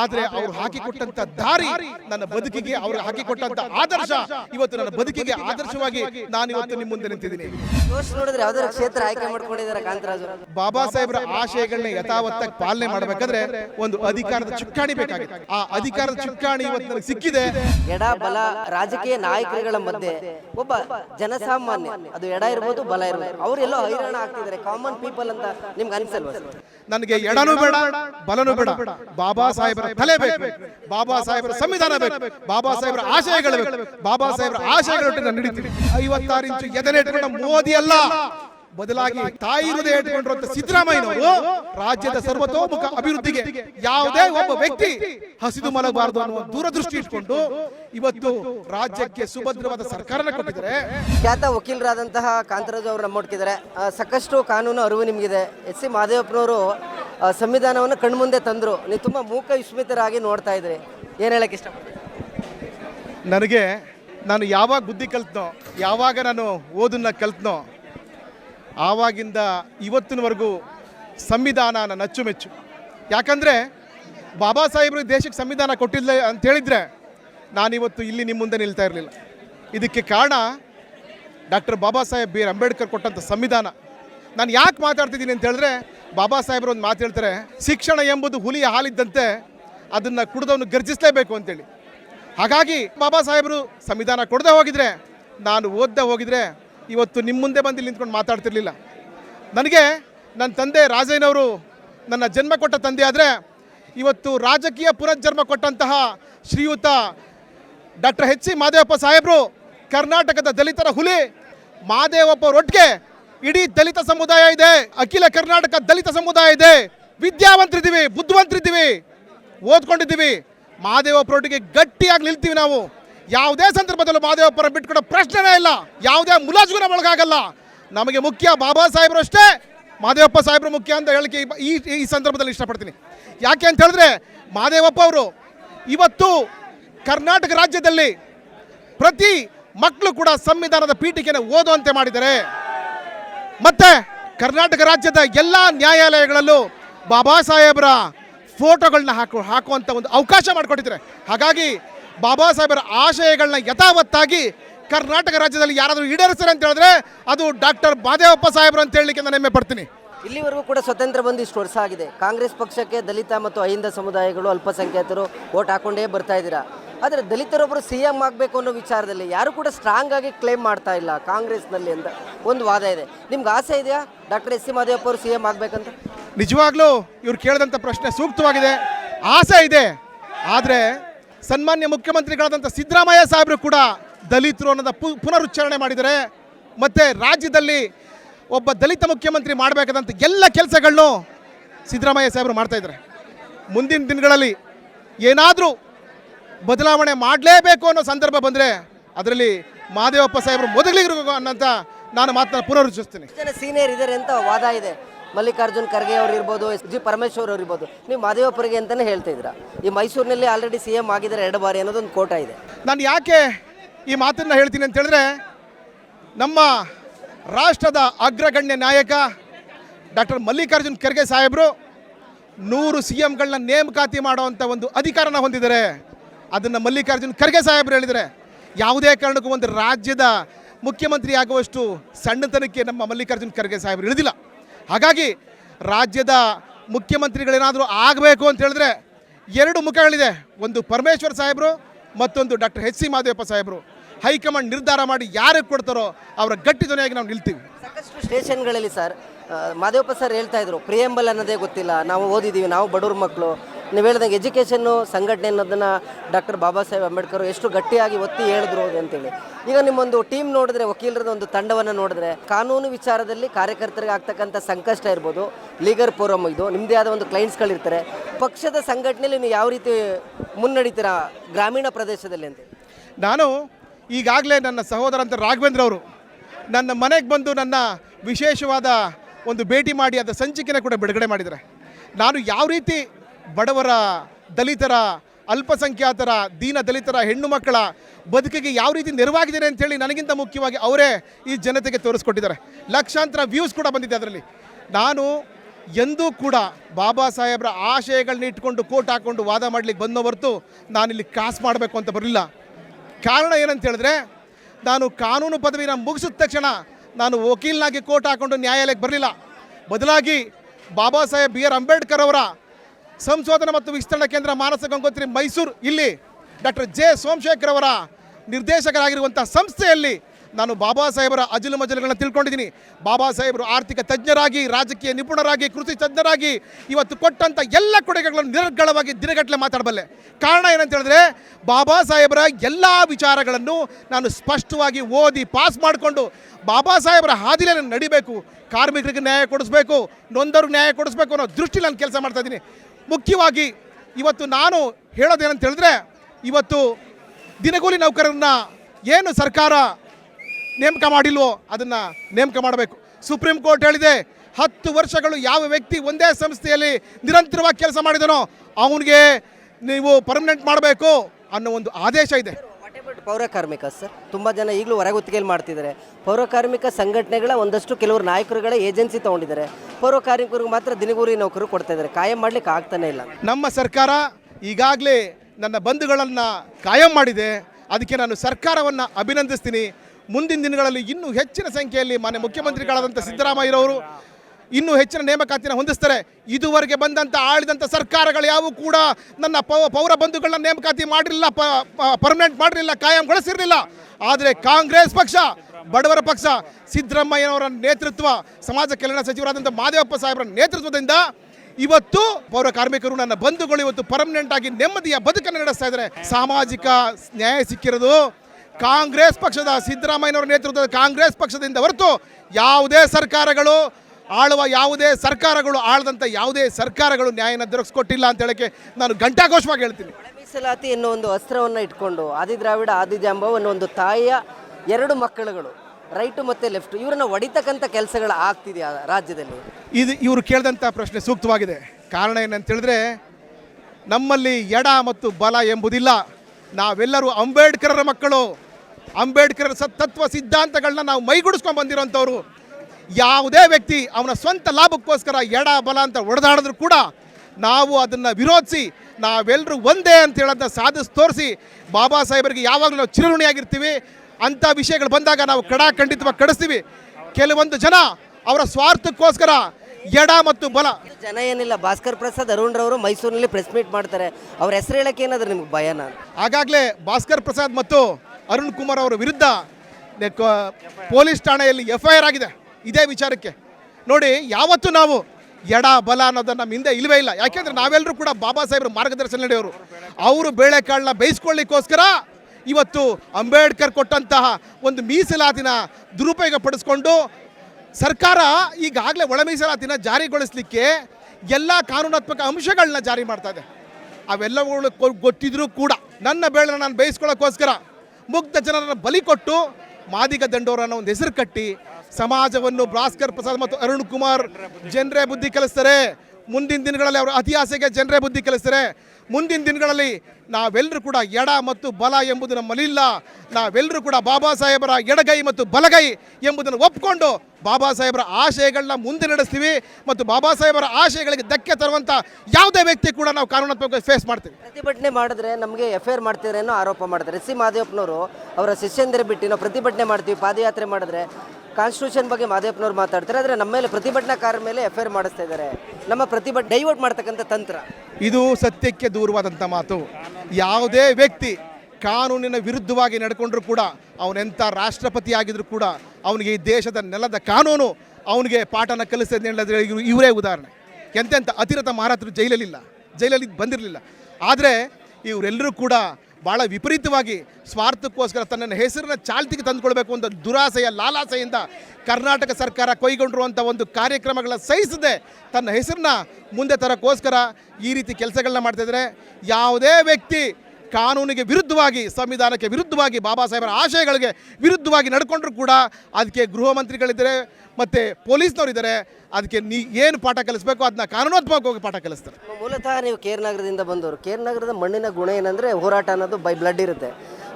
ಆದ್ರೆ ಅವ್ರು ಹಾಕಿಕೊಟ್ಟಂತ ದಾರಿ ನನ್ನ ಬದುಕಿಗೆ ಅವ್ರು ಹಾಕಿಕೊಟ್ಟಂತ ಆದರ್ಶ. ಇವತ್ತು ನನ್ನ ಬದುಕಿಗೆ ಆದರ್ಶವಾಗಿ ನಾನು ಇವತ್ತು ನಿಮ್ಮ ಮುಂದೆ ನಿಂತಿದ್ದೀನಿ. ಕ್ಷೇತ್ರ ಆಯ್ಕೆ ಮಾಡ್ಕೊಂಡಿದ್ದಾರೆ ಕಾಂತರಾಜು ಬಾಬಾ ಸಾಹೇಬ್ರ ಆಶಯಗಳನ್ನ ಯಥಾವತ್ತಾಗಿ ಪಾಲನೆ ಮಾಡಬೇಕಾದ್ರೆ ಒಂದು ಅಧಿಕಾರದ ಚುಕ್ಕಾಣಿ ಬೇಕಾಗಿದೆ ಆ ಅಧಿಕಾರದ ಚುಕ್ಕಾಣಿ ಇವತ್ತು ನನಗೆ ಸಿಕ್ಕಿದೆ. ಎಡ ಬಲ ರಾಜಕೀಯ ನಾಯಕರುಗಳ ಮಧ್ಯೆ ಒಬ್ಬ ಜನಸಾಮಾನ್ಯ ಅದು ಎಡ ಇರ್ಬೋದು ಬಲ ಇರ್ಬೋದು. ಅವರೆಲ್ಲೋ ಹೈರಾಣ ಆಗ್ತಿದ್ದಾರೆ. ಕಾಮನ್ ಪೀಪಲ್ ಅಂತ ನಿಮ್ಗೆ ಅನ್ಸಲ್ವಾ? ನನಗೆ ಎಡನೂ ಬೇಡ ಬೇಡ. ಬಾಬಾ ಸಾಹೇಬರ ತಲೆ ಬೇಕು. ಬಾಬಾ ಸಾಹೇಬರ ಸಂವಿಧಾನ ಬೇಕು. ಬಾಬಾ ಸಾಹೇಬರ ಆಶಯಗಳು ಬೇಕು. ಬಾಬಾ ಸಾಹೇಬರ ಆಶಯಗಳು ನಡೀತೀವಿ ಐವತ್ತಾರು ಇಂಚು ಎದನೆ ಮೋದಿ ಅಲ್ಲ ಬದಲಾಗಿ ತಾಯಿ ಹೃದಯ ಇಟ್ಕೊಂಡಿರುವಂತ ಸಿದ್ದರಾಮಯ್ಯನವರು ರಾಜ್ಯದ ಸರ್ವತೋಮುಖ ಅಭಿವೃದ್ಧಿಗೆ ಯಾವುದೇ ಒಬ್ಬ ವ್ಯಕ್ತಿ ಹಸಿದು ಮಲಗಬಾರದು ಅನ್ನುವ ದೂರದೃಷ್ಟಿ ಇಟ್ಕೊಂಡು ಇವತ್ತು ರಾಜ್ಯಕ್ಕೆ ಸುಭದ್ರವಾದ ಸರ್ಕಾರನ ಕೊಟ್ಟಿದ್ದಾರೆ. ಖ್ಯಾತ ವಕೀಲರಾದಂತಹ ಕಾಂತರಾಜು ಅವರು ನಮ್ಮೊಟ್ಟಿದ್ದಾರೆ ಸಾಕಷ್ಟು ಕಾನೂನು ಅರಿವು ನಿಮಗಿದೆ. ಎಸ್ ಸಿ ಮಾದೇವಪ್ಪನವರು ಸಂವಿಧಾನವನ್ನು ಕಣ್ಮುಂದೆ ತಂದ್ರು. ನೀವು ತುಂಬ ಮೂಕ ವಿಸ್ಮಿತರಾಗಿ ನೋಡ್ತಾ ಇದ್ರಿ. ಏನು ಹೇಳಕ್ಕೆ ಇಷ್ಟ ನನಗೆ ನಾನು ಯಾವಾಗ ಬುದ್ಧಿ ಕಲ್ತ್ನೋ ಯಾವಾಗ ನಾನು ಓದನ್ನ ಕಲ್ತ್ನೋ ಆವಾಗಿಂದ ಇವತ್ತಿನವರೆಗೂ ಸಂವಿಧಾನ ನನ್ನ ಅಚ್ಚುಮೆಚ್ಚು. ಯಾಕಂದರೆ ಬಾಬಾ ಸಾಹೇಬರು ದೇಶಕ್ಕೆ ಸಂವಿಧಾನ ಕೊಟ್ಟಿಲ್ಲ ಅಂತ ಹೇಳಿದರೆ ನಾನಿವತ್ತು ಇಲ್ಲಿ ನಿಮ್ಮ ಮುಂದೆ ನಿಲ್ತಾ ಇರಲಿಲ್ಲ. ಇದಕ್ಕೆ ಕಾರಣ doctor Baba Saheb B R Ambedkar ಕೊಟ್ಟಂಥ ಸಂವಿಧಾನ. ನಾನು ಯಾಕೆ ಮಾತಾಡ್ತಿದ್ದೀನಿ ಅಂತ ಹೇಳಿದ್ರೆ ಬಾಬಾ ಸಾಹೇಬರು ಒಂದು ಮಾತು ಹೇಳ್ತಾರೆ, ಶಿಕ್ಷಣ ಎಂಬುದು ಹುಲಿಯ ಹಾಲಿದ್ದಂತೆ ಅದನ್ನು ಕುಡಿದವನು ಗರ್ಜಿಸಲೇಬೇಕು ಅಂತೇಳಿ. ಹಾಗಾಗಿ ಬಾಬಾ ಸಾಹೇಬರು ಸಂವಿಧಾನ ಕೊಡದೆ ಹೋಗಿದ್ರೆ, ನಾನು ಓದ್ದೆ ಹೋಗಿದ್ರೆ ಇವತ್ತು ನಿಮ್ಮ ಮುಂದೆ ಬಂದು ಇಲ್ಲಿ ನಿಂತ್ಕೊಂಡು ಮಾತಾಡ್ತಿರ್ಲಿಲ್ಲ. ನನಗೆ ನನ್ನ ತಂದೆ ರಾಜಯ್ಯನವರು ನನ್ನ ಜನ್ಮ ಕೊಟ್ಟ ತಂದೆ ಆದರೆ ಇವತ್ತು ರಾಜಕೀಯ ಪುನರ್ಜನ್ಮ ಕೊಟ್ಟಂತಹ ಶ್ರೀಯುತ ಡಾಕ್ಟರ್ ಎಚ್ ಸಿ ಮಾದೇವಪ್ಪ ಸಾಹೇಬರು ಕರ್ನಾಟಕದ ದಲಿತರ ಹುಲಿ ಮಾದೇವಪ್ಪ ಒಟ್ಟಿಗೆ ಇಡೀ ದಲಿತ ಸಮುದಾಯ ಇದೆ, ಅಖಿಲ ಕರ್ನಾಟಕ ದಲಿತ ಸಮುದಾಯ ಇದೆ. ವಿದ್ಯಾವಂತರಿದ್ದೀವಿ, ಬುದ್ಧಿವಂತರಿದ್ದೀವಿ, ಓದ್ಕೊಂಡಿದ್ದೀವಿ. ಮಹಾದೇವಪ್ಪರೊಟ್ಟಿಗೆ ಗಟ್ಟಿಯಾಗಿ ನಿಲ್ತೀವಿ ನಾವು. ಯಾವುದೇ ಸಂದರ್ಭದಲ್ಲೂ ಮಹಾದೇವಪ್ಪರ ಬಿಟ್ಕೊಡೋ ಪ್ರಶ್ನೆನೇ ಇಲ್ಲ. ಯಾವುದೇ ಮುಲಾಜುಗುನ ಒಳಗಾಗಲ್ಲ ನಮಗೆ ಮುಖ್ಯ ಬಾಬಾ ಸಾಹೇಬರು ಅಷ್ಟೇ. ಮಹಾದೇವಪ್ಪ ಸಾಹೇಬರು ಮುಖ್ಯ ಅಂತ ಹೇಳಿಕೆ ಈ ಈ ಸಂದರ್ಭದಲ್ಲಿ ಇಷ್ಟಪಡ್ತೀನಿ. ಯಾಕೆ ಅಂತ ಹೇಳಿದ್ರೆ ಮಹಾದೇವಪ್ಪ ಅವರು ಇವತ್ತು ಕರ್ನಾಟಕ ರಾಜ್ಯದಲ್ಲಿ ಪ್ರತಿ ಮಕ್ಕಳು ಕೂಡ ಸಂವಿಧಾನದ ಪೀಠಿಕೆಯನ್ನು ಓದುವಂತೆ ಮಾಡಿದ್ದಾರೆ. ಮತ್ತೆ ಕರ್ನಾಟಕ ರಾಜ್ಯದ ಎಲ್ಲ ನ್ಯಾಯಾಲಯಗಳಲ್ಲೂ ಬಾಬಾ ಸಾಹೇಬರ ಫೋಟೋಗಳನ್ನ ಹಾಕು ಹಾಕುವಂಥ ಒಂದು ಅವಕಾಶ ಮಾಡಿಕೊಟ್ಟಿದ್ದಾರೆ. ಹಾಗಾಗಿ ಬಾಬಾ ಸಾಹೇಬರ ಆಶಯಗಳನ್ನ ಯಥಾವತ್ತಾಗಿ ಕರ್ನಾಟಕ ರಾಜ್ಯದಲ್ಲಿ ಯಾರಾದರೂ ಈಡೇರಿಸ್ತಾರೆ ಅಂತ ಹೇಳಿದ್ರೆ ಅದು ಡಾಕ್ಟರ್ ಮಾದೇವಪ್ಪ ಸಾಹೇಬರು ಅಂತ ಹೇಳಲಿಕ್ಕೆ ನಾನು ಹೆಮ್ಮೆ ಪಡ್ತೀನಿ. ಇಲ್ಲಿವರೆಗೂ ಕೂಡ ಸ್ವತಂತ್ರ ಬಂದು ಇಷ್ಟು ವರ್ಷ ಆಗಿದೆ. ಕಾಂಗ್ರೆಸ್ ಪಕ್ಷಕ್ಕೆ ದಲಿತ ಮತ್ತು ಅಹಿಂದ ಸಮುದಾಯಗಳು ಅಲ್ಪಸಂಖ್ಯಾತರು ಓಟ್ ಹಾಕೊಂಡೇ ಬರ್ತಾ ಇದ್ದೀರಾ? ಆದರೆ ದಲಿತರೊಬ್ಬರು ಸಿ ಎಂ ಆಗಬೇಕು ಅನ್ನೋ ವಿಚಾರದಲ್ಲಿ ಯಾರು ಕೂಡ ಸ್ಟ್ರಾಂಗ್ ಆಗಿ ಕ್ಲೇಮ್ ಮಾಡ್ತಾ ಇಲ್ಲ ಕಾಂಗ್ರೆಸ್ನಲ್ಲಿ ಅಂತ ಒಂದು ವಾದ ಇದೆ. ನಿಮ್ಗೆ ಆಸೆ ಇದೆಯಾ ಡಾಕ್ಟರ್ ಎಸ್ ಸಿ ಮಾದೇವಪ್ಪ ಅವರು ಸಿ ಎಂ ಆಗಬೇಕಂತ? ನಿಜವಾಗ್ಲೂ ಇವ್ರು ಕೇಳಿದಂಥ ಪ್ರಶ್ನೆ ಸೂಕ್ತವಾಗಿದೆ. ಆಸೆ ಇದೆ. ಆದರೆ ಸನ್ಮಾನ್ಯ ಮುಖ್ಯಮಂತ್ರಿಗಳಾದಂಥ ಸಿದ್ದರಾಮಯ್ಯ ಸಾಹೇಬರು ಕೂಡ ದಲಿತರು ಅನ್ನೋದ ಪುನರುಚ್ಚಾರಣೆ ಮಾಡಿದರೆ, ಮತ್ತು ರಾಜ್ಯದಲ್ಲಿ ಒಬ್ಬ ದಲಿತ ಮುಖ್ಯಮಂತ್ರಿ ಮಾಡಬೇಕಾದಂಥ ಎಲ್ಲ ಕೆಲಸಗಳನ್ನು ಸಿದ್ದರಾಮಯ್ಯ ಸಾಹೇಬರು ಮಾಡ್ತಾಯಿದ್ದಾರೆ ಮುಂದಿನ ದಿನಗಳಲ್ಲಿ ಏನಾದರೂ ಬದಲಾವಣೆ ಮಾಡಲೇಬೇಕು ಅನ್ನೋ ಸಂದರ್ಭ ಬಂದರೆ ಅದರಲ್ಲಿ ಮಹಾದೇವಪ್ಪ ಸಾಹೇಬರು ಮೊದಲಿಗರು ಅನ್ನೋಂಥ ನಾನು ಮಾತನ್ನ ಪುನರುಚ್ಚರಿಸ್ತೀನಿ. ಜನ ಸೀನಿಯರ್ ಇದ್ದಾರೆ ಅಂತ ವಾದ ಇದೆ. ಮಲ್ಲಿಕಾರ್ಜುನ್ ಖರ್ಗೆ ಅವರು ಇರ್ಬೋದು, ಎಸ್ ಜಿ ಪರಮೇಶ್ವರ್ ಅವರು ಇರ್ಬೋದು. ನೀವು ಮಾದೇವಪುರಿಗೆ ಅಂತಲೇ ಹೇಳ್ತಾ ಇದ್ದೀರಾ. ಈ ಮೈಸೂರಿನಲ್ಲಿ ಆಲ್ರೆಡಿ ಸಿ ಎಂ ಆಗಿದ್ದಾರೆ ಎರಡು ಬಾರಿ ಅನ್ನೋದೊಂದು ಕೋಟ ಇದೆ. ನಾನು ಯಾಕೆ ಈ ಮಾತನ್ನು ಹೇಳ್ತೀನಿ ಅಂತ ಹೇಳಿದ್ರೆ, ನಮ್ಮ ರಾಷ್ಟ್ರದ ಅಗ್ರಗಣ್ಯ ನಾಯಕ ಡಾಕ್ಟರ್ ಮಲ್ಲಿಕಾರ್ಜುನ್ ಖರ್ಗೆ ಸಾಹೇಬರು ನೂರು ಸಿ ಎಂಗಳನ್ನ ನೇಮಕಾತಿ ಮಾಡುವಂಥ ಒಂದು ಅಧಿಕಾರನ ಹೊಂದಿದ್ದಾರೆ. ಅದನ್ನು ಮಲ್ಲಿಕಾರ್ಜುನ್ ಖರ್ಗೆ ಸಾಹೇಬರು ಹೇಳಿದರೆ ಯಾವುದೇ ಕಾರಣಕ್ಕೂ ಒಂದು ರಾಜ್ಯದ ಮುಖ್ಯಮಂತ್ರಿ ಆಗುವಷ್ಟು ಸಣ್ಣತನಕ್ಕೆ ನಮ್ಮ ಮಲ್ಲಿಕಾರ್ಜುನ್ ಖರ್ಗೆ ಸಾಹೇಬರು ಇಳಿದಿಲ್ಲ. ಹಾಗಾಗಿ ರಾಜ್ಯದ ಮುಖ್ಯಮಂತ್ರಿಗಳೇನಾದರೂ ಆಗಬೇಕು ಅಂತ ಹೇಳಿದ್ರೆ ಎರಡು ಮುಖಗಳಿದೆ. ಒಂದು ಪರಮೇಶ್ವರ್ ಸಾಹೇಬರು, ಮತ್ತೊಂದು ಡಾಕ್ಟರ್ ಎಚ್ ಸಿ ಮಾದೇವಪ್ಪ ಸಾಹೇಬರು. ಹೈಕಮಾಂಡ್ ನಿರ್ಧಾರ ಮಾಡಿ ಯಾರಿಗೆ ಕೊಡ್ತಾರೋ ಅವರ ಗಟ್ಟಿ ಧ್ವನಿಯಾಗಿ ನಾವು ನಿಲ್ತೀವಿ. ಸಾಕಷ್ಟು ಸ್ಟೇಷನ್ಗಳಲ್ಲಿ ಸರ್ ಮಾದೇವಪ್ಪ ಸರ್ ಹೇಳ್ತಾ ಇದ್ರು, ಪ್ರಿಯಂಬಲ್ ಅನ್ನೋದೇ ಗೊತ್ತಿಲ್ಲ, ನಾವು ಓದಿದ್ದೀವಿ ನಾವು ಬಡವ್ರ ಮಕ್ಕಳು ನೀವು ಹೇಳ್ದಂಗೆ ಎಜುಕೇಷನ್ನು, ಸಂಘಟನೆ ಅನ್ನೋದನ್ನು ಡಾಕ್ಟರ್ ಬಾಬಾ ಸಾಹೇಬ್ ಅಂಬೇಡ್ಕರ್ ಎಷ್ಟು ಗಟ್ಟಿಯಾಗಿ ಒತ್ತಿ ಹೇಳಿದ್ರು ಅಂತೇಳಿ. ಈಗ ನಿಮ್ಮೊಂದು ಟೀಮ್ ನೋಡಿದ್ರೆ, ವಕೀಲರದ ಒಂದು ತಂಡವನ್ನು ನೋಡಿದ್ರೆ, ಕಾನೂನು ವಿಚಾರದಲ್ಲಿ ಕಾರ್ಯಕರ್ತರಿಗೆ ಆಗ್ತಕ್ಕಂಥ ಸಂಕಷ್ಟ ಇರ್ಬೋದು. ಲೀಗರ್ ಫೋರಮ್ ಇದು ನಿಮ್ಮದೇ ಆದ ಒಂದು ಕ್ಲೈಂಟ್ಸ್ಗಳಿರ್ತಾರೆ. ಪಕ್ಷದ ಸಂಘಟನೆಯಲ್ಲಿ ನೀವು ಯಾವ ರೀತಿ ಮುನ್ನಡೀತೀರಾ, ಗ್ರಾಮೀಣ ಪ್ರದೇಶದಲ್ಲಿ ಅಂತ ನಾನು ಈಗಾಗಲೇ ನನ್ನ ಸಹೋದರ ಅಂತ ರಾಘವೇಂದ್ರ ಅವರು ನನ್ನ ಮನೆಗೆ ಬಂದು ನನ್ನ ವಿಶೇಷವಾದ ಒಂದು ಭೇಟಿ ಮಾಡಿ ಅದರ ಸಂಚಿಕೆನ ಕೂಡ ಬಿಡುಗಡೆ ಮಾಡಿದ್ದಾರೆ. ನಾನು ಯಾವ ರೀತಿ ಬಡವರ, ದಲಿತರ, ಅಲ್ಪಸಂಖ್ಯಾತರ, ದೀನ ದಲಿತರ, ಹೆಣ್ಣು ಮಕ್ಕಳ ಬದುಕಿಗೆ ಯಾವ ರೀತಿ ನೆರವಾಗಿದ್ದೇನೆ ಅಂತೇಳಿ ನನಗಿಂತ ಮುಖ್ಯವಾಗಿ ಅವರೇ ಈ ಜನತೆಗೆ ತೋರಿಸ್ಕೊಟ್ಟಿದ್ದಾರೆ. ಲಕ್ಷಾಂತರ ವ್ಯೂಸ್ ಕೂಡ ಬಂದಿದೆ ಅದರಲ್ಲಿ. ನಾನು ಎಂದೂ ಕೂಡ ಬಾಬಾ ಸಾಹೇಬರ ಆಶಯಗಳನ್ನ ಇಟ್ಕೊಂಡು ಕೋಟ್ ಹಾಕ್ಕೊಂಡು ವಾದ ಮಾಡಲಿಕ್ಕೆ ಬಂದೋ ನಾನಿಲ್ಲಿ ಕಾಸು ಮಾಡಬೇಕು ಅಂತ ಬರಲಿಲ್ಲ. ಕಾರಣ ಏನಂತ ಹೇಳಿದ್ರೆ, ನಾನು ಕಾನೂನು ಪದವಿನ ಮುಗಿಸಿದ ತಕ್ಷಣ ನಾನು ವಕೀಲನಾಗಿ ಕೋಟ್ ಹಾಕೊಂಡು ನ್ಯಾಯಾಲಯಕ್ಕೆ ಬರಲಿಲ್ಲ. ಬದಲಾಗಿ ಬಾಬಾ ಸಾಹೇಬ್ ಬಿ ಆರ್ ಅಂಬೇಡ್ಕರ್ ಅವರ ಸಂಶೋಧನಾ ಮತ್ತು ವಿಸ್ತರಣಾ ಕೇಂದ್ರ ಮಾನಸ ಗಂಗೋತ್ರಿ ಮೈಸೂರು ಇಲ್ಲಿ ಡಾಕ್ಟರ್ ಜೆ ಸೋಮಶೇಖರ್ ಅವರ ನಿರ್ದೇಶಕರಾಗಿರುವಂಥ ಸಂಸ್ಥೆಯಲ್ಲಿ ನಾನು ಬಾಬಾ ಸಾಹೇಬರ ಅಜಲು ಮಜಲುಗಳನ್ನ ತಿಳ್ಕೊಂಡಿದ್ದೀನಿ. ಬಾಬಾ ಸಾಹೇಬರು ಆರ್ಥಿಕ ತಜ್ಞರಾಗಿ, ರಾಜಕೀಯ ನಿಪುಣರಾಗಿ, ಕೃಷಿ ತಜ್ಞರಾಗಿ ಇವತ್ತು ಕೊಟ್ಟಂಥ ಎಲ್ಲ ಕೊಡುಗೆಗಳನ್ನು ನಿರರ್ಗಳವಾಗಿ ದಿನಗಟ್ಟಲೆ ಮಾತಾಡಬಲ್ಲೆ. ಕಾರಣ ಏನಂತ ಹೇಳಿದ್ರೆ, ಬಾಬಾ ಸಾಹೇಬರ ಎಲ್ಲ ವಿಚಾರಗಳನ್ನು ನಾನು ಸ್ಪಷ್ಟವಾಗಿ ಓದಿ ಪಾಸ್ ಮಾಡಿಕೊಂಡು ಬಾಬಾ ಸಾಹೇಬರ ಹಾದಿಲೇ ನಡಿಬೇಕು, ಕಾರ್ಮಿಕರಿಗೆ ನ್ಯಾಯ ಕೊಡಿಸ್ಬೇಕು ನೊಂದವ್ರಿಗೆ ನ್ಯಾಯ ಕೊಡಿಸ್ಬೇಕು ಅನ್ನೋ ದೃಷ್ಟಿ ನಾನು ಕೆಲಸ ಮಾಡ್ತಾ ಇದ್ದೀನಿ. ಮುಖ್ಯವಾಗಿ ಇವತ್ತು ನಾನು ಹೇಳೋದೇನಂತ ಹೇಳಿದ್ರೆ, ಇವತ್ತು ದಿನಗೂಲಿ ನೌಕರರನ್ನ ಏನು ಸರ್ಕಾರ ನೇಮಕ ಮಾಡಿಲ್ವೋ ಅದನ್ನು ನೇಮಕ ಮಾಡಬೇಕು. ಸುಪ್ರೀಂ ಕೋರ್ಟ್ ಹೇಳಿದೆ ಹತ್ತು ವರ್ಷಗಳು ಯಾವ ವ್ಯಕ್ತಿ ಒಂದೇ ಸಂಸ್ಥೆಯಲ್ಲಿ ನಿರಂತರವಾಗಿ ಕೆಲಸ ಮಾಡಿದನೋ ಅವನಿಗೆ ನೀವು ಪರ್ಮನೆಂಟ್ ಮಾಡಬೇಕು ಅನ್ನೋ ಒಂದು ಆದೇಶ ಇದೆ. ಪೌರಕಾರ್ಮಿಕ ಪೌರ ಕಾರ್ಮಿಕ ಸರ್ ತುಂಬ ಜನ ಈಗಲೂ ಹೊರಗುತ್ತಿಗೆಯಲ್ಲಿ ಮಾಡ್ತಿದ್ದಾರೆ. ಪೌರ ಕಾರ್ಮಿಕ ಸಂಘಟನೆಗಳ ಒಂದಷ್ಟು ಕೆಲವರು ನಾಯಕರುಗಳ ಏಜೆನ್ಸಿ ತಗೊಂಡಿದ್ದಾರೆ. ಪೌರ ಕಾರ್ಮಿಕರಿಗೆ ಮಾತ್ರ ದಿನಗೂರಿ ನೌಕರು ಕೊಡ್ತಾ ಇದ್ದಾರೆ. ಕಾಯಂ ಮಾಡ್ಲಿಕ್ಕೆ ಆಗ್ತಾನೆ ಇಲ್ಲ. ನಮ್ಮ ಸರ್ಕಾರ ಈಗಾಗಲೇ ನನ್ನ ಬಂಧುಗಳನ್ನು ಕಾಯಂ ಮಾಡಿದೆ. ಅದಕ್ಕೆ ನಾನು ಸರ್ಕಾರವನ್ನು ಅಭಿನಂದಿಸ್ತೀನಿ. ಮುಂದಿನ ದಿನಗಳಲ್ಲಿ ಇನ್ನೂ ಹೆಚ್ಚಿನ ಸಂಖ್ಯೆಯಲ್ಲಿ ಮಾನ್ಯ ಮುಖ್ಯಮಂತ್ರಿಗಳಾದಂಥ ಸಿದ್ದರಾಮಯ್ಯರವರು ಇನ್ನೂ ಹೆಚ್ಚಿನ ನೇಮಕಾತಿನ ಹೊಂದಿಸ್ತಾರೆ. ಇದುವರೆಗೆ ಬಂದಂಥ ಆಳಿದಂಥ ಸರ್ಕಾರಗಳು ಯಾವೂ ಕೂಡ ನನ್ನ ಪೌರ ಬಂಧುಗಳನ್ನ ನೇಮಕಾತಿ ಮಾಡಿರಲಿಲ್ಲ ಪರ್ಮನೆಂಟ್ ಮಾಡಿರಲಿಲ್ಲ, ಕಾಯಂಗೊಳಿಸಿರಲಿಲ್ಲ. ಆದರೆ ಕಾಂಗ್ರೆಸ್ ಪಕ್ಷ, ಬಡವರ ಪಕ್ಷ, ಸಿದ್ದರಾಮಯ್ಯನವರ ನೇತೃತ್ವ, ಸಮಾಜ ಕಲ್ಯಾಣ ಸಚಿವರಾದಂಥ ಮಾದೇವಪ್ಪ ಸಾಹೇಬರ ನೇತೃತ್ವದಿಂದ ಇವತ್ತು ಪೌರ ಕಾರ್ಮಿಕರು ನನ್ನ ಬಂಧುಗಳು ಇವತ್ತು ಪರ್ಮನೆಂಟ್ ಆಗಿ ನೆಮ್ಮದಿಯ ಬದುಕನ್ನು ನಡೆಸ್ತಾ ಇದ್ದಾರೆ. ಸಾಮಾಜಿಕ ನ್ಯಾಯ ಸಿಕ್ಕಿರೋದು. ಕಾಂಗ್ರೆಸ್ ಪಕ್ಷದ ಸಿದ್ದರಾಮಯ್ಯನವರ ನೇತೃತ್ವದ ಕಾಂಗ್ರೆಸ್ ಪಕ್ಷದಿಂದ ಹೊರತು ಯಾವುದೇ ಸರ್ಕಾರಗಳು ಆಳುವ ಯಾವುದೇ ಸರ್ಕಾರಗಳು ಆಳದಂಥ ಯಾವುದೇ ಸರ್ಕಾರಗಳು ನ್ಯಾಯನ ದೊರಕಿಸ್ಕೊಟ್ಟಿಲ್ಲ ಅಂತ ಹೇಳಕ್ಕೆ ನಾನು ಘಂಟಾಘೋಷವಾಗಿ ಹೇಳ್ತೀನಿ. ಮೀಸಲಾತಿ ಎನ್ನುವ ಒಂದು ಅಸ್ತ್ರವನ್ನು ಇಟ್ಕೊಂಡು ಆದಿ ದ್ರಾವಿಡ ಆದಿ ಜಾಂಬವ ಅನ್ನೋ ಒಂದು ತಾಯಿಯ ಎರಡು ಮಕ್ಕಳುಗಳು ರೈಟು ಮತ್ತು ಲೆಫ್ಟ್ ಇವರನ್ನ ಹೊಡಿತಕ್ಕಂಥ ಕೆಲಸಗಳು ಆಗ್ತಿದೆಯಾ ರಾಜ್ಯದಲ್ಲಿ? ಇದು ಇವರು ಕೇಳಿದಂಥ ಪ್ರಶ್ನೆ ಸೂಕ್ತವಾಗಿದೆ. ಕಾರಣ ಏನಂತ ಹೇಳಿದ್ರೆ ನಮ್ಮಲ್ಲಿ ಎಡ ಮತ್ತು ಬಲ ಎಂಬುದಿಲ್ಲ. ನಾವೆಲ್ಲರೂ ಅಂಬೇಡ್ಕರರ ಮಕ್ಕಳು. ಅಂಬೇಡ್ಕರ್ ತತ್ವ ಸಿದ್ಧಾಂತಗಳನ್ನ ನಾವು ಮೈಗೂಡಿಸ್ಕೊಂಡು ಬಂದಿರೋಂಥವ್ರು. ಯಾವುದೇ ವ್ಯಕ್ತಿ ಅವನ ಸ್ವಂತ ಲಾಭಕ್ಕೋಸ್ಕರ ಎಡ ಬಲ ಅಂತ ಹೊಡೆದಾಡಿದ್ರು ಕೂಡ ನಾವು ಅದನ್ನು ವಿರೋಧಿಸಿ ನಾವೆಲ್ಲರೂ ಒಂದೇ ಅಂತ ಹೇಳೋದನ್ನ ಸಾಧಿಸಿ ತೋರಿಸಿ ಬಾಬಾ ಸಾಹೇಬರಿಗೆ ಯಾವಾಗಲೂ ನಾವು ಚಿರಋಣಿಯಾಗಿರ್ತೀವಿ. ಅಂಥ ವಿಷಯಗಳು ಬಂದಾಗ ನಾವು ಕಡಾಖಂಡಿತವಾಗಿ ಕಡಿಸ್ತೀವಿ ಕೆಲವೊಂದು ಜನ ಅವರ ಸ್ವಾರ್ಥಕ್ಕೋಸ್ಕರ ಎಡ ಮತ್ತು ಬಲ. ಜನ ಏನಿಲ್ಲ ಭಾಸ್ಕರ್ ಪ್ರಸಾದ್ ಅರುಣ್ ರವರು ಮೈಸೂರಿನಲ್ಲಿ ಪ್ರೆಸ್ ಮೀಟ್ ಮಾಡ್ತಾರೆ. ಅವ್ರ ಹೆಸರು ಹೇಳಕ್ಕೆ ಏನಾದರೂ ನಿಮ್ಗೆ ಭಯನ? ಆಗಾಗಲೇ ಭಾಸ್ಕರ್ ಪ್ರಸಾದ್ ಮತ್ತು ಅರುಣ್ ಕುಮಾರ್ ಅವರ ವಿರುದ್ಧ ಪೊಲೀಸ್ ಠಾಣೆಯಲ್ಲಿ ಎಫ್ ಐ ಆರ್ ಆಗಿದೆ. ಇದೇ ವಿಚಾರಕ್ಕೆ. ನೋಡಿ, ಯಾವತ್ತೂ ನಾವು ಎಡ, ಬಲ ಅನ್ನೋದನ್ನ ನಮ್ಮ ಹಿಂದೆ ಇಲ್ಲವೇ ಇಲ್ಲ. ಯಾಕೆಂದ್ರೆ ನಾವೆಲ್ಲರೂ ಕೂಡ ಬಾಬಾ ಸಾಹೇಬ್ರ ಮಾರ್ಗದರ್ಶನ ನಡೆಯೋರು. ಅವರು ಬೇಳೆಕಾಳನ್ನ ಬೇಯಿಸ್ಕೊಳ್ಳಿಕ್ಕೋಸ್ಕರ ಇವತ್ತು ಅಂಬೇಡ್ಕರ್ ಕೊಟ್ಟಂತಹ ಒಂದು ಮೀಸಲಾತಿನ ದುರುಪಯೋಗ ಪಡಿಸ್ಕೊಂಡು ಸರ್ಕಾರ ಈಗಾಗಲೇ ಒಳ ಮೀಸಲಾತಿನ ಜಾರಿಗೊಳಿಸಲಿಕ್ಕೆ ಎಲ್ಲ ಕಾನೂನಾತ್ಮಕ ಅಂಶಗಳನ್ನ ಜಾರಿ ಮಾಡ್ತಾ ಇದೆ. ಅವೆಲ್ಲವುಗಳು ಗೊತ್ತಿದ್ರೂ ಕೂಡ ನನ್ನ ಬೇಳನ್ನ ನಾನು ಬೇಯಿಸ್ಕೊಳ್ಳೋಕ್ಕೋಸ್ಕರ ಮುಗ್ಧ ಜನರನ್ನು ಬಲಿ ಕೊಟ್ಟು ಮಾದಿಗ ದಂಡೋರನ್ನ ಒಂದು ಹೆಸರು ಕಟ್ಟಿ ಸಮಾಜವನ್ನು ಭಾಸ್ಕರ್ ಪ್ರಸಾದ್ ಮತ್ತು ಅರುಣ್ ಕುಮಾರ್, ಜನರೇ ಬುದ್ಧಿ ಕಲಿಸ್ತಾರೆ. ಮುಂದಿನ ದಿನಗಳಲ್ಲಿ ಅವರು ಅತಿಹಾಸಕ್ಕೆ ಜನರೇ ಬುದ್ಧಿ ಕಲಿಸ್ತಾರೆ. ಮುಂದಿನ ದಿನಗಳಲ್ಲಿ ನಾವೆಲ್ಲರೂ ಕೂಡ ಎಡ ಮತ್ತು ಬಲ ಎಂಬುದು ನಮ್ಮಲ್ಲಿಲ್ಲ ನಾವೆಲ್ಲರೂ ಕೂಡ ಬಾಬಾ ಸಾಹೇಬರ ಎಡಗೈ ಮತ್ತು ಬಲಗೈ ಎಂಬುದನ್ನು ಒಪ್ಕೊಂಡು ಬಾಬಾ ಸಾಹೇಬರ ಆಶಯಗಳನ್ನ ಮುಂದೆ ನಡೆಸ್ತೀವಿ ಮತ್ತು ಬಾಬಾ ಸಾಹೇಬರ ಆಶಯಗಳಿಗೆ ಧಕ್ಕೆ ತರುವಂಥ ಯಾವುದೇ ವ್ಯಕ್ತಿ ಕೂಡ ನಾವು ಕಾನೂನಾತ್ಮಕ ಫೇಸ್ ಮಾಡ್ತೀವಿ. ಪ್ರತಿಭಟನೆ ಮಾಡಿದ್ರೆ ನಮಗೆ ಎಫ್ ಐ ಆರ್ ಮಾಡ್ತೀರೇನೋ ಆರೋಪ ಮಾಡ್ತಾರೆ ಸಿ. ಮಾದೇವಪ್ಪನವರು ಅವರ ಶಿಷ್ಯಂದಿರ ಬಿಟ್ಟು ನಾವು ಪ್ರತಿಭಟನೆ ಮಾಡ್ತೀವಿ, ಪಾದಯಾತ್ರೆ ಮಾಡಿದ್ರೆ ಕಾನ್ಸ್ಟಿಟ್ಯೂಷನ್ ಬಗ್ಗೆ ಮಾದೇಪ್ಪನವ್ರು ಮಾತಾಡ್ತಾರೆ, ಆದರೆ ನಮ್ಮ ಮೇಲೆ ಪ್ರತಿಭಟನಾಕಾರರ ಮೇಲೆ ಎಫ್ ಐ ಆರ್ ಇದ್ದಾರೆ. ನಮ್ಮ ಪ್ರತಿಭಟನೆ ಡೈವರ್ಟ್ ಮಾಡ್ತಕ್ಕಂಥ ತಂತ್ರ. ಇದು ಸತ್ಯಕ್ಕೆ ದೂರವಾದಂಥ ಮಾತು. ಯಾವುದೇ ವ್ಯಕ್ತಿ ಕಾನೂನಿನ ವಿರುದ್ಧವಾಗಿ ನಡ್ಕೊಂಡ್ರು ಕೂಡ ಅವನೆಂಥ ರಾಷ್ಟ್ರಪತಿ ಆಗಿದ್ರು ಕೂಡ, ಅವನಿಗೆ ಈ ದೇಶದ ನೆಲದ ಕಾನೂನು ಅವನಿಗೆ ಪಾಠನ ಇವ್ರು- ಇವರೇ ಉದಾಹರಣೆ. ಎಂತೆಂಥ ಅತಿರಥ ಮಾರಾತರು ಜೈಲಲ್ಲಿಲ್ಲ, ಜೈಲಲ್ಲಿ ಬಂದಿರಲಿಲ್ಲ. ಆದರೆ ಇವರೆಲ್ಲರೂ ಕೂಡ ಭಾಳ ವಿಪರೀತವಾಗಿ ಸ್ವಾರ್ಥಕ್ಕೋಸ್ಕರ ತನ್ನ ಹೆಸರನ್ನ ಚಾಲ್ತಿಗೆ ತಂದುಕೊಳ್ಬೇಕು ಅಂತ ದುರಾಸೆಯ ಲಾಲಾಸೆಯಿಂದ ಕರ್ನಾಟಕ ಸರ್ಕಾರ ಕೈಗೊಂಡಿರುವಂಥ ಒಂದು ಕಾರ್ಯಕ್ರಮಗಳ ಸಹಿಸದೆ ತನ್ನ ಹೆಸರನ್ನ ಮುಂದೆ ತರೋಕ್ಕೋಸ್ಕರ ಈ ರೀತಿ ಕೆಲಸಗಳನ್ನ ಮಾಡ್ತಿದ್ದಾರೆ ಯಾವುದೇ ವ್ಯಕ್ತಿ ಕಾನೂನಿಗೆ ವಿರುದ್ಧವಾಗಿ ಸಂವಿಧಾನಕ್ಕೆ ವಿರುದ್ಧವಾಗಿ ಬಾಬಾ ಸಾಹೇಬರ ಆಶಯಗಳಿಗೆ ವಿರುದ್ಧವಾಗಿ ನಡ್ಕೊಂಡ್ರು ಕೂಡ ಅದಕ್ಕೆ ಗೃಹ ಮಂತ್ರಿಗಳಿದ್ದಾರೆ ಮತ್ತು ಪೊಲೀಸ್ನವರಿದ್ದಾರೆ. ಅದಕ್ಕೆ ನೀ ಏನು ಪಾಠ ಕಲಿಸ್ಬೇಕು ಅದನ್ನ ಕಾನೂನಾತ್ಮಕವಾಗಿ ಪಾಠ ಕಲಿಸ್ತಾರೆ. ಮೂಲತಃ ನೀವು ಕೇರ್ ನಗರದಿಂದ ಬಂದವರು ಕೇರ್ ನಗರದ ಮಣ್ಣಿನ ಗುಣ ಏನಂದರೆ ಹೋರಾಟ ಅನ್ನೋದು ಬೈ ಬ್ಲಡ್ ಇರುತ್ತೆ.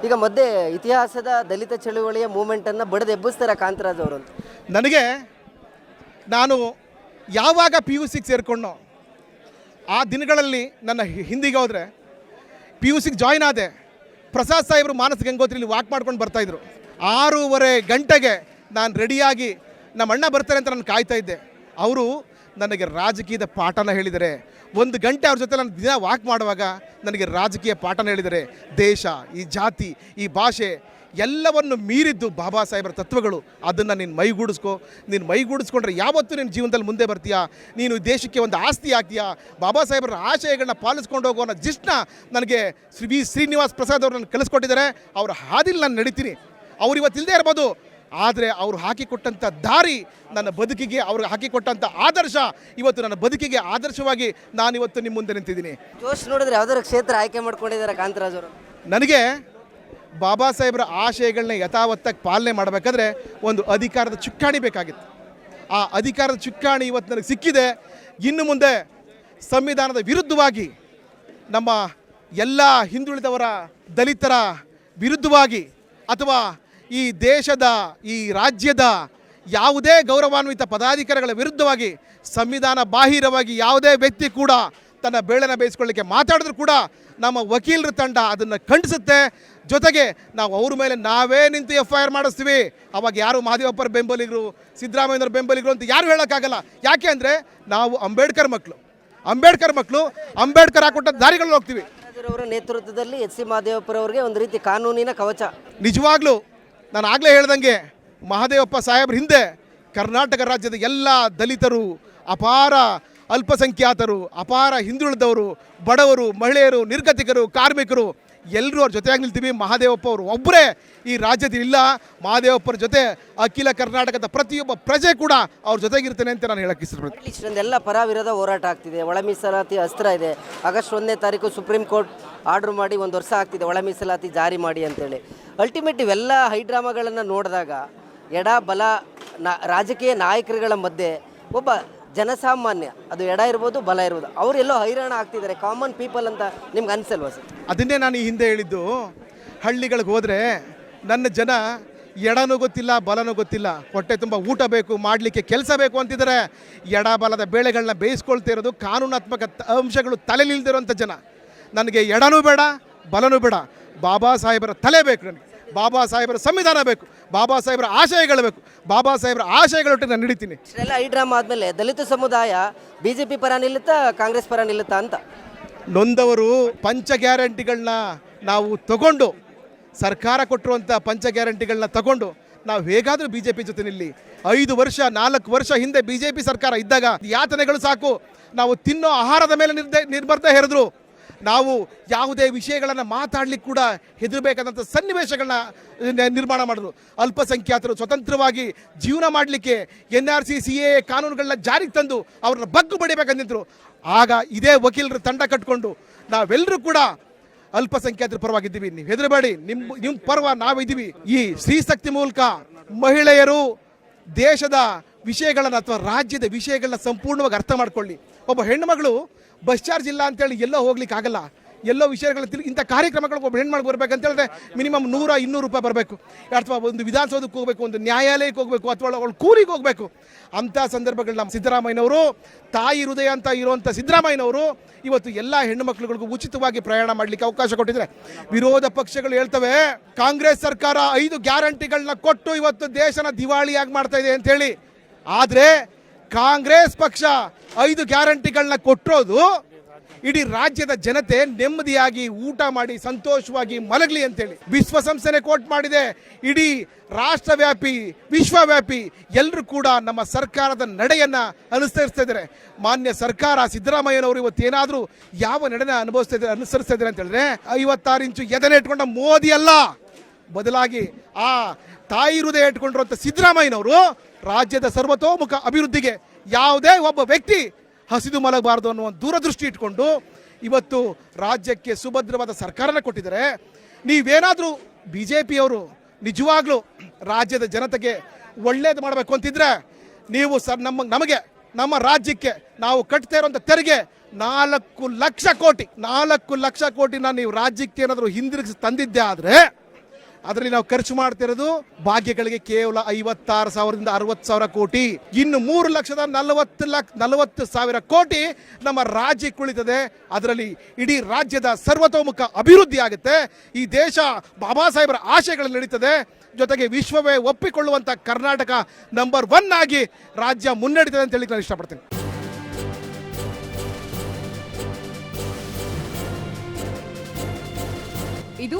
ಈಗ ಮಧ್ಯೆ ಇತಿಹಾಸದ ದಲಿತ ಚಳುವಳಿಯ ಮೂಮೆಂಟನ್ನು ಬಡಿದು ಎಬ್ಬಿಸ್ತಾರೆ ಕಾಂತರಾಜ್ ಅವರು ಅಂತ. ನನಗೆ ನಾನು ಯಾವಾಗ ಪಿ ಯು ಸಿಗೆ ಸೇರಿಕೊಂಡೋ ಆ ದಿನಗಳಲ್ಲಿ ನನ್ನ ಹಿಂದಿಗೆ ಹೋದರೆ ಪಿ ಯು ಸಿಗೆ ಜಾಯ್ನ್ ಆದೆ. ಪ್ರಸಾದ್ ಸಾಹೇಬರು ಮಾನಸ ಗಂಗೋತ್ರಿಲಿ ವಾಕ್ ಮಾಡ್ಕೊಂಡು ಬರ್ತಾಯಿದ್ರು ಆರೂವರೆ ಗಂಟೆಗೆ ನಾನು ರೆಡಿಯಾಗಿ ನಮ್ಮ ಅಣ್ಣ ಬರ್ತಾರೆ ಅಂತ ನಾನು ಕಾಯ್ತಾ ಇದ್ದೆ. ಅವರು ನನಗೆ ರಾಜಕೀಯದ ಪಾಠನ ಹೇಳಿದರೆ. ಒಂದು ಗಂಟೆ ಅವ್ರ ಜೊತೆ ನಾನು ದಿನ ವಾಕ್ ಮಾಡುವಾಗ ನನಗೆ ರಾಜಕೀಯ ಪಾಠನ ಹೇಳಿದರೆ. ದೇಶ, ಈ ಜಾತಿ, ಈ ಭಾಷೆ ಎಲ್ಲವನ್ನು ಮೀರಿದ್ದು ಬಾಬಾ ಸಾಹೇಬರ ತತ್ವಗಳು. ಅದನ್ನು ನೀನು ಮೈಗೂಡಿಸ್ಕೋ. ನೀನು ಮೈಗೂಡಿಸ್ಕೊಂಡ್ರೆ ಯಾವತ್ತೂ ನಿನ್ನ ಜೀವನದಲ್ಲಿ ಮುಂದೆ ಬರ್ತೀಯಾ? ನೀನು ದೇಶಕ್ಕೆ ಒಂದು ಆಸ್ತಿ ಆಗ್ತೀಯಾ? ಬಾಬಾ ಸಾಹೇಬರ ಆಶಯಗಳನ್ನ ಪಾಲಿಸ್ಕೊಂಡು ಹೋಗೋ ಅನ್ನೋ ಜಿಸ್ಟ್ನ ನನಗೆ ಶ್ರೀ ವಿ. ಶ್ರೀನಿವಾಸ್ ಪ್ರಸಾದ್ ಅವರು ನನಗೆ ಕಲಿಸ್ಕೊಟ್ಟಿದ್ದಾರೆ. ಅವರ ಹಾದಿಲಿ ನಾನು ನಡೀತೀನಿ. ಅವ್ರು ಇವತ್ತು ಇಲ್ಲದೆ ಇರ್ಬೋದು. ಆದರೆ ಅವರು ಹಾಕಿಕೊಟ್ಟಂಥ ದಾರಿ ನನ್ನ ಬದುಕಿಗೆ ಅವ್ರಿಗೆ ಹಾಕಿಕೊಟ್ಟಂಥ ಆದರ್ಶ ಇವತ್ತು ನನ್ನ ಬದುಕಿಗೆ ಆದರ್ಶವಾಗಿ ನಾನಿವತ್ತು ನಿಮ್ಮ ಮುಂದೆ ನಿಂತಿದ್ದೀನಿ. ಜೋಶ್ ನೋಡಿದ್ರೆ ಯಾವ್ದಾದ್ರು ಕ್ಷೇತ್ರ ಆಯ್ಕೆ ಮಾಡ್ಕೊಂಡಿದ್ದಾರೆ ಕಾಂತರಾಜ್ ಅವರು? ನನಗೆ ಬಾಬಾ ಸಾಹೇಬರ ಆಶಯಗಳನ್ನ ಯಥಾವತ್ತಾಗಿ ಪಾಲನೆ ಮಾಡಬೇಕಾದ್ರೆ ಒಂದು ಅಧಿಕಾರದ ಚುಕ್ಕಾಣಿ ಬೇಕಾಗಿತ್ತು. ಆ ಅಧಿಕಾರದ ಚುಕ್ಕಾಣಿ ಇವತ್ತು ನನಗೆ ಸಿಕ್ಕಿದೆ. ಇನ್ನು ಮುಂದೆ ಸಂವಿಧಾನದ ವಿರುದ್ಧವಾಗಿ ನಮ್ಮ ಎಲ್ಲ ಹಿಂದುಳಿದವರ ದಲಿತರ ವಿರುದ್ಧವಾಗಿ ಅಥವಾ ಈ ದೇಶದ, ಈ ರಾಜ್ಯದ ಯಾವುದೇ ಗೌರವಾನ್ವಿತ ಪದಾಧಿಕಾರಿಗಳ ವಿರುದ್ಧವಾಗಿ ಸಂವಿಧಾನ ಬಾಹಿರವಾಗಿ ಯಾವುದೇ ವ್ಯಕ್ತಿ ಕೂಡ ತನ್ನ ಬೇಳೆನ ಬೇಯಿಸ್ಕೊಳ್ಳಿಕ್ಕೆ ಮಾತಾಡಿದ್ರು ಕೂಡ ನಮ್ಮ ವಕೀಲರ ತಂಡ ಅದನ್ನು ಖಂಡಿಸುತ್ತೆ. ಜೊತೆಗೆ ನಾವು ಅವ್ರ ಮೇಲೆ ನಾವೇ ನಿಂತು ಎಫ್ ಐ ಆರ್ ಮಾಡಿಸ್ತೀವಿ. ಅವಾಗ ಯಾರು ಮಹಾದೇವಪ್ಪರ ಬೆಂಬಲಿಗರು ಸಿದ್ದರಾಮಯ್ಯನವ್ರ ಬೆಂಬಲಿಗರು ಅಂತ ಯಾರು ಹೇಳೋಕ್ಕಾಗಲ್ಲ. ಯಾಕೆ ಅಂದರೆ ನಾವು ಅಂಬೇಡ್ಕರ್ ಮಕ್ಕಳು ಅಂಬೇಡ್ಕರ್ ಮಕ್ಕಳು ಅಂಬೇಡ್ಕರ್ ಹಾಕೊಟ್ಟ ದಾರಿಗಳಲ್ಲಿ ಹೋಗ್ತೀವಿ. ಅವರ ನೇತೃತ್ವದಲ್ಲಿ ಎಚ್ ಸಿ ಮಹದೇವಪ್ಪರವ್ರಿಗೆ ಒಂದು ರೀತಿ ಕಾನೂನಿನ ಕವಚ. ನಿಜವಾಗ್ಲೂ ನಾನು ಆಗಲೇ ಹೇಳ್ದಂಗೆ ಮಹಾದೇವಪ್ಪ ಸಾಹೇಬ್ರ ಹಿಂದೆ ಕರ್ನಾಟಕ ರಾಜ್ಯದ ಎಲ್ಲ ದಲಿತರು ಅಪಾರ ಅಲ್ಪಸಂಖ್ಯಾತರು ಅಪಾರ ಹಿಂದುಳಿದವರು ಬಡವರು ಮಹಿಳೆಯರು ನಿರ್ಗತಿಕರು ಕಾರ್ಮಿಕರು ಎಲ್ಲರೂ ಅವ್ರ ಜೊತೆಯಾಗಿ ನಿಲ್ತೀವಿ. ಮಹಾದೇವಪ್ಪ ಅವರು ಒಬ್ಬರೇ ಈ ರಾಜ್ಯದಲ್ಲಿ ಇಲ್ಲ. ಮಹಾದೇವಪ್ಪರ ಜೊತೆ ಅಖಿಲ ಕರ್ನಾಟಕದ ಪ್ರತಿಯೊಬ್ಬ ಪ್ರಜೆ ಕೂಡ ಅವ್ರ ಜೊತೆಗಿರ್ತೇನೆ ಅಂತ ನಾನು ಹೇಳಕ್ಕೆ ಇಷ್ಟಪಡ್ತೀನಿ. ಇಷ್ಟೊಂದೆಲ್ಲ ಪರ ವಿರೋಧ ಹೋರಾಟ ಆಗ್ತಿದೆ. ಒಳ ಮೀಸಲಾತಿ ಅಸ್ತ್ರ ಇದೆ. ಆಗಸ್ಟ್ ಒಂದನೇ ತಾರೀಕು ಸುಪ್ರೀಂ ಕೋರ್ಟ್ ಆರ್ಡರ್ ಮಾಡಿ ಒಂದು ವರ್ಷ ಆಗ್ತಿದೆ. ಒಳ ಮೀಸಲಾತಿ ಜಾರಿ ಮಾಡಿ ಅಂತೇಳಿ. ಅಲ್ಟಿಮೇಟ್ ಇವೆಲ್ಲ ಹೈಡ್ರಾಮಾಗಳನ್ನು ನೋಡಿದಾಗ ಎಡ, ಬಲ ನಾ, ರಾಜಕೀಯ ನಾಯಕರುಗಳ ಮಧ್ಯೆ ಒಬ್ಬ ಜನಸಾಮಾನ್ಯ. ಅದು ಎಡ ಇರ್ಬೋದು, ಬಲ ಇರ್ಬೋದು. ಅವರೆಲ್ಲೋ ಹೈರಾಣ ಆಗ್ತಿದ್ದಾರೆ. ಕಾಮನ್ ಪೀಪಲ್ ಅಂತ ನಿಮ್ಗೆ ಅನ್ಸಲ್ವಾ ಸರ್? ಅದನ್ನೇ ನಾನು ಈ ಹಿಂದೆ ಹೇಳಿದ್ದು. ಹಳ್ಳಿಗಳಿಗೆ ಹೋದರೆ ನನ್ನ ಜನ ಎಡನೂ ಗೊತ್ತಿಲ್ಲ, ಬಲನೂ ಗೊತ್ತಿಲ್ಲ. ಹೊಟ್ಟೆ ತುಂಬ ಊಟ ಬೇಕು, ಮಾಡಲಿಕ್ಕೆ ಕೆಲಸ ಬೇಕು ಅಂತಿದ್ದಾರೆ. ಎಡ ಬಲದ ಬೇಳೆಗಳನ್ನ ಬೇಯಿಸ್ಕೊಳ್ತಾ ಇರೋದು ಕಾನೂನಾತ್ಮಕ ಅಂಶಗಳು ತಲೆಲಿಲ್ದಿರೋಂಥ ಜನ. ನನಗೆ ಎಡನೂ ಬೇಡ, ಬಲನೂ ಬೇಡ. ಬಾಬಾ ಸಾಹೇಬರ ತಲೆ ಬೇಕು ನನಗೆ. ಬಾಬಾ ಸಾಹೇಬರ ಸಂವಿಧಾನ ಬೇಕು ಬಾಬಾ ಸಾಹೇಬರ ಆಶಯಗಳು ಬೇಕು ಬಾಬಾ ಸಾಹೇಬರ ಆಶಯಗಳೊಟ್ಟಿಗೆ ನಾನು ನಡೀತೀನಿ. ಇಷ್ಟೆಲ್ಲ ಡ್ರಾಮಾ ಆದಮೇಲೆ ದಲಿತ ಸಮುದಾಯ ಬಿ ಜೆ ಪಿ ಪರ ನಿಲ್ಲುತ್ತಾ ಕಾಂಗ್ರೆಸ್ ಪರ ನಿಲ್ಲುತ್ತಾ ಅಂತ? ನೊಂದವರು ಪಂಚ ಗ್ಯಾರಂಟಿಗಳನ್ನ ನಾವು ತಗೊಂಡು ಸರ್ಕಾರ ಕೊಟ್ಟಿರುವಂಥ ಪಂಚ ಗ್ಯಾರಂಟಿಗಳನ್ನ ತಗೊಂಡು ನಾವು ಹೇಗಾದರೂ ಬಿ ಜೆ ಪಿ ಜೊತೆ ನಿಲ್ಲಿ. ಐದು ವರ್ಷ ನಾಲ್ಕು ವರ್ಷ ಹಿಂದೆ ಬಿ ಜೆ ಪಿ ಸರ್ಕಾರ ಇದ್ದಾಗ ಯಾತನೆಗಳು ಸಾಕು. ನಾವು ತಿನ್ನೋ ಆಹಾರದ ಮೇಲೆ ನಿರ್ದ ನಿರ್ಬರ್ಧ ಹೇರಿದ್ರು. ನಾವು ಯಾವುದೇ ವಿಷಯಗಳನ್ನು ಮಾತಾಡ್ಲಿಕ್ಕೆ ಕೂಡ ಹೆದರಬೇಕಾದಂಥ ಸನ್ನಿವೇಶಗಳನ್ನ ನಿರ್ಮಾಣ ಮಾಡಿದ್ರು. ಅಲ್ಪಸಂಖ್ಯಾತರು ಸ್ವತಂತ್ರವಾಗಿ ಜೀವನ ಮಾಡಲಿಕ್ಕೆ N R C C A ಕಾನೂನುಗಳನ್ನ ಜಾರಿಗೆ ತಂದು ಅವ್ರನ್ನ ಬಗ್ಗು ಬಡಿಬೇಕಂದಿದ್ರು ಆಗ ಇದೇ ವಕೀಲರ ತಂಡ ಕಟ್ಕೊಂಡು ನಾವೆಲ್ಲರೂ ಕೂಡ ಅಲ್ಪಸಂಖ್ಯಾತರ ಪರವಾಗಿದ್ದೀವಿ. ನೀವು ಹೆದರಬೇಡಿ. ನಿಮ್ಮ ನಿಮ್ಮ ಪರ್ವ ನಾವಿದ್ದೀವಿ. ಈ ಸ್ತ್ರೀಶಕ್ತಿ ಮೂಲಕ ಮಹಿಳೆಯರು ದೇಶದ ವಿಷಯಗಳನ್ನು ಅಥವಾ ರಾಜ್ಯದ ವಿಷಯಗಳನ್ನ ಸಂಪೂರ್ಣವಾಗಿ ಅರ್ಥ ಮಾಡ್ಕೊಳ್ಳಿ. ಒಬ್ಬ ಹೆಣ್ಣುಮಗಳು ಬಸ್ ಚಾರ್ಜ್ ಇಲ್ಲ ಅಂತೇಳಿ ಎಲ್ಲೋ ಹೋಗ್ಲಿಕ್ಕೆ ಆಗಲ್ಲ. ಎಲ್ಲೋ ವಿಷಯಗಳ ತಿಳಿ ಇಂಥ ಕಾರ್ಯಕ್ರಮಗಳಿಗೆ ಒಬ್ಬ ಹೆಣ್ಮಗಳು ಬರ್ಬೇಕಂತ ಹೇಳಿದ್ರೆ ಮಿನಿಮಮ್ ನೂರ, ಇನ್ನೂರು ರೂಪಾಯಿ ಬರಬೇಕು. ಅಥವಾ ಒಂದು ವಿಧಾನಸೌಧಕ್ಕೆ ಹೋಗಬೇಕು, ಒಂದು ನ್ಯಾಯಾಲಯಕ್ಕೆ ಹೋಗಬೇಕು, ಅಥವಾ ಅವಳು ಕೂಲಿಗೆ ಹೋಗಬೇಕು. ಅಂಥ ನಮ್ಮ ಸಿದ್ದರಾಮಯ್ಯನವರು, ತಾಯಿ ಹೃದಯ ಅಂತ ಇರುವಂಥ ಸಿದ್ದರಾಮಯ್ಯನವರು ಇವತ್ತು ಎಲ್ಲ ಹೆಣ್ಣು ಮಕ್ಕಳುಗಳಿಗೂ ಉಚಿತವಾಗಿ ಪ್ರಯಾಣ ಮಾಡಲಿಕ್ಕೆ ಅವಕಾಶ ಕೊಟ್ಟಿದ್ದಾರೆ. ವಿರೋಧ ಪಕ್ಷಗಳು ಹೇಳ್ತವೆ, ಕಾಂಗ್ರೆಸ್ ಸರ್ಕಾರ ಐದು ಗ್ಯಾರಂಟಿಗಳನ್ನ ಕೊಟ್ಟು ಇವತ್ತು ದೇಶನ ದಿವಾಳಿಯಾಗಿ ಮಾಡ್ತಾ ಇದೆ ಅಂತ ಹೇಳಿ. ಆದರೆ ಕಾಂಗ್ರೆಸ್ ಪಕ್ಷ ಐದು ಗ್ಯಾರಂಟಿಗಳನ್ನ ಕೊಟ್ಟಿರೋದು ಇಡೀ ರಾಜ್ಯದ ಜನತೆ ನೆಮ್ಮದಿಯಾಗಿ ಊಟ ಮಾಡಿ ಸಂತೋಷವಾಗಿ ಮಲಗಲಿ ಅಂತೇಳಿ. ವಿಶ್ವಸಂಸ್ಥೆನೆ ಕೋಟ್ ಮಾಡಿದೆ. ಇಡೀ ರಾಷ್ಟ್ರವ್ಯಾಪಿ, ವಿಶ್ವವ್ಯಾಪಿ ಎಲ್ಲರೂ ಕೂಡ ನಮ್ಮ ಸರ್ಕಾರದ ನಡೆಯನ್ನ ಅನುಸರಿಸ್ತಾ ಇದ್ದಾರೆ. ಮಾನ್ಯ ಸರ್ಕಾರ ಸಿದ್ದರಾಮಯ್ಯನವರು ಇವತ್ತು ಏನಾದರೂ ಯಾವ ನಡೆನ ಅನುಭವಿಸ್ತಾ ಇದ್ದಾರೆ, ಅನುಸರಿಸ್ತಾ ಅಂತ ಹೇಳಿದ್ರೆ, ಐವತ್ತಾರು ಇಂಚು ಎದನೆ ಇಟ್ಕೊಂಡ ಮೋದಿ ಅಲ್ಲ. ಬದಲಾಗಿ ಆ ತಾಯಿ ಹೃದಯ ಇಟ್ಕೊಂಡಿರುವಂಥ ಸಿದ್ದರಾಮಯ್ಯನವರು ರಾಜ್ಯದ ಸರ್ವತೋಮುಖ ಅಭಿವೃದ್ಧಿಗೆ ಯಾವುದೇ ಒಬ್ಬ ವ್ಯಕ್ತಿ ಹಸಿದು ಮಲಗಬಾರದು ಅನ್ನುವ ದೂರದೃಷ್ಟಿ ಇಟ್ಕೊಂಡು ಇವತ್ತು ರಾಜ್ಯಕ್ಕೆ ಸುಭದ್ರವಾದ ಸರ್ಕಾರನ ಕೊಟ್ಟಿದ್ದಾರೆ. ನೀವೇನಾದರೂ ಬಿ ಜೆ ಪಿಯವರು ನಿಜವಾಗ್ಲೂ ರಾಜ್ಯದ ಜನತೆಗೆ ಒಳ್ಳೇದು ಮಾಡಬೇಕು ಅಂತಿದ್ರೆ ನೀವು ಸರ್ ನಮ್ಮ, ನಮಗೆ, ನಮ್ಮ ರಾಜ್ಯಕ್ಕೆ ನಾವು ಕಟ್ತಾ ಇರುವಂಥ ತೆರಿಗೆ ನಾಲ್ಕು ಲಕ್ಷ ಕೋಟಿ, ನಾಲ್ಕು ಲಕ್ಷ ಕೋಟಿನ ನೀವು ರಾಜ್ಯಕ್ಕೆ ಏನಾದರೂ ಹಿಂದಿರುಗಿಸಿ ತಂದಿದ್ದೆ ಆದರೆ ಅದರಲ್ಲಿ ನಾವು ಖರ್ಚು ಮಾಡ್ತಿರೋದು ಭಾಗ್ಯಗಳಿಗೆ ಕೇವಲ ಐವತ್ತಾರು ಸಾವಿರದಿಂದ ಅರವತ್ತು ಸಾವಿರ ಕೋಟಿ. ಇನ್ನು ಮೂರು ಲಕ್ಷದ ನಲವತ್ತು ಲಕ್ಷ ನಲವತ್ತು ಸಾವಿರ ಕೋಟಿ ನಮ್ಮ ರಾಜ್ಯಕ್ಕೆ ಉಳಿತದೆ. ಅದರಲ್ಲಿ ಇಡೀ ರಾಜ್ಯದ ಸರ್ವತೋಮುಖ ಅಭಿವೃದ್ಧಿ ಆಗುತ್ತೆ. ಈ ದೇಶ ಬಾಬಾ ಸಾಹೇಬರ ಆಶಯಗಳಲ್ಲಿ ನಡೀತದೆ. ಜೊತೆಗೆ ವಿಶ್ವವೇ ಒಪ್ಪಿಕೊಳ್ಳುವಂಥ ಕರ್ನಾಟಕ ನಂಬರ್ ಒನ್ ಆಗಿ ರಾಜ್ಯ ಮುನ್ನಡೀತದೆ ಅಂತ ಹೇಳಿ ನಾನು ಇಷ್ಟಪಡ್ತೀನಿ. ಇದು